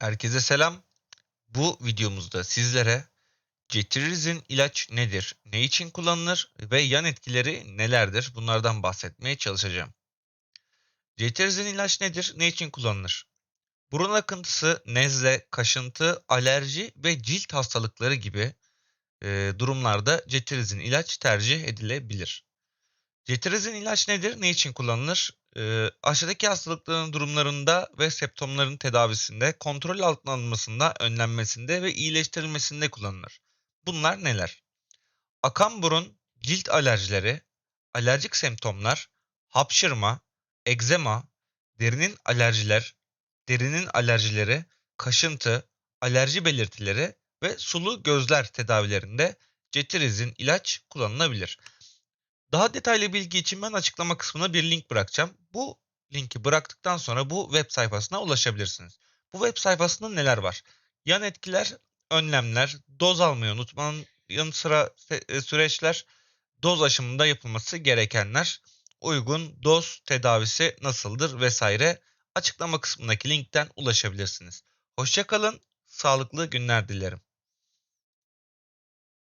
Herkese selam. Bu videomuzda sizlere cetirizin ilaç nedir, ne için kullanılır ve yan etkileri nelerdir bunlardan bahsetmeye çalışacağım. Cetirizin ilaç nedir, ne için kullanılır? Burun akıntısı, nezle, kaşıntı, alerji ve cilt hastalıkları gibi e, durumlarda cetirizin ilaç tercih edilebilir. Cetirizin ilaç nedir, ne için kullanılır? Ee, aşağıdaki hastalıkların durumlarında ve septomların tedavisinde, kontrol altına alınmasında, önlenmesinde ve iyileştirilmesinde kullanılır. Bunlar neler? Akan burun, cilt alerjileri, alerjik semptomlar, hapşırma, egzema, derinin alerjiler, derinin alerjileri, kaşıntı, alerji belirtileri ve sulu gözler tedavilerinde cetirizin ilaç kullanılabilir. Daha detaylı bilgi için ben açıklama kısmına bir link bırakacağım. Bu linki bıraktıktan sonra bu web sayfasına ulaşabilirsiniz. Bu web sayfasında neler var? Yan etkiler, önlemler, doz almayı unutmanın yanı sıra e, süreçler, doz aşımında yapılması gerekenler, uygun doz tedavisi nasıldır vesaire açıklama kısmındaki linkten ulaşabilirsiniz. Hoşçakalın, sağlıklı günler dilerim.